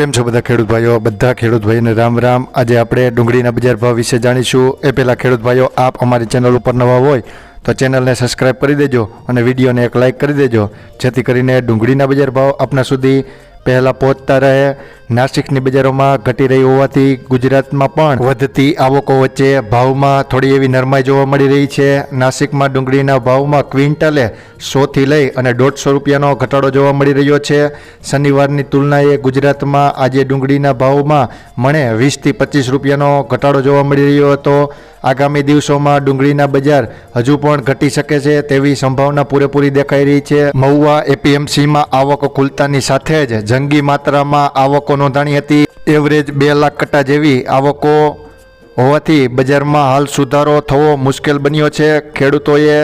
કેમ છો બધા ખેડૂત ભાઈઓ? બધા ખેડૂત ભાઈઓને રામ રામ. આજે આપણે ડુંગળીના બજાર ભાવ વિશે જાણીશું. એ પહેલાં ખેડૂત ભાઈઓ, આપ અમારી ચેનલ ઉપર નવા હોય તો ચેનલને સબસ્ક્રાઇબ કરી દેજો અને વિડીયોને એક લાઇક કરી દેજો. જેથી કરીને ડુંગળીના બજાર ભાવ આપના સુધી પહેલાં પહોંચતા રહે. નાસિકની બજારોમાં ઘટી રહી હોવાથી ગુજરાતમાં પણ વધતી આવકો વચ્ચે ભાવમાં થોડી એવી નરમાઈ જોવા મળી રહી છે. નાસિકમાં ડુંગળીના ભાવમાં ક્વિન્ટલે સોથી લઈ અને દોઢસો રૂપિયાનો ઘટાડો જોવા મળી રહ્યો છે. શનિવારની તુલનાએ ગુજરાતમાં આજે ડુંગળીના ભાવમાં મણે વીસથી પચીસ રૂપિયાનો ઘટાડો જોવા મળી રહ્યો હતો. આગામી દિવસોમાં ડુંગળીના બજાર હજુ પણ ઘટી શકે છે તેવી સંભાવના પૂરેપૂરી દેખાઈ રહી છે. મહુવા એપીએમસીમાં આવકો ખુલતાની સાથે જ જંગી માત્રામાં આવકો નોંધાણી હતી. એવરેજ બે લાખ કટ્ટા જેવી આવકો હોવાથી બજારમાં હાલ સુધારો થવો મુશ્કેલ બન્યો છે. ખેડૂતોએ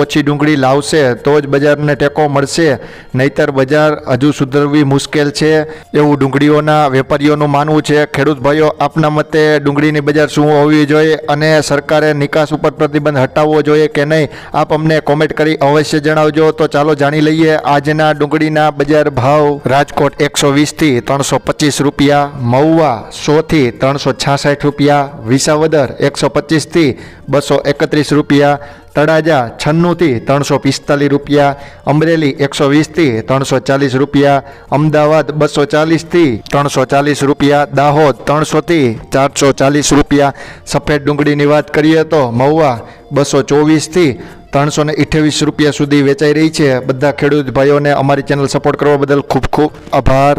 ઓછી ડુંગળી લાવશે તો જ બજારને ટેકો મળશે. નહીતર બજાર હજુ સુધરવી મુશ્કેલ છે. એવું ડુંગળીઓના વેપારીઓનું માનવું છે. ખેડૂત ભાઈઓ, આપના મતે ડુંગળીની બજાર શું હોવી જોઈએ અને સરકારે નિકાસ ઉપર પ્રતિબંધ હટાવવો જોઈએ કે નહીં? આપ અમને કોમેન્ટ કરી અવશ્ય જણાવજો. તો ચાલો જાણી લઈએ આજના ડુંગળીના બજાર ભાવ. રાજકોટ એકસો વીસથી ત્રણસો પચીસ રૂપિયા, મહુવા સોથી ત્રણસો છાસઠ રૂપિયા વિસાવદર એકસો પચીસથી બસો એકત્રીસ રૂપિયા, તળાજા છન્નુંથી ત્રણસો પિસ્તાલીસ રૂપિયા, અમરેલી એકસો વીસથી ત્રણસો ચાલીસ રૂપિયા, અમદાવાદ બસો ચાલીસથી ત્રણસો ચાલીસ રૂપિયા, દાહોદ ત્રણસોથી ચારસો ચાલીસ રૂપિયા. સફેદ ડુંગળીની વાત કરીએ તો મહુવા બસો ચોવીસથી ત્રણસો ને અઠ્યાવીસ રૂપિયા સુધી વેચાઈ રહી છે. બધા ખેડૂત ભાઈઓને અમારી ચેનલ સપોર્ટ કરવા બદલ ખૂબ ખૂબ આભાર.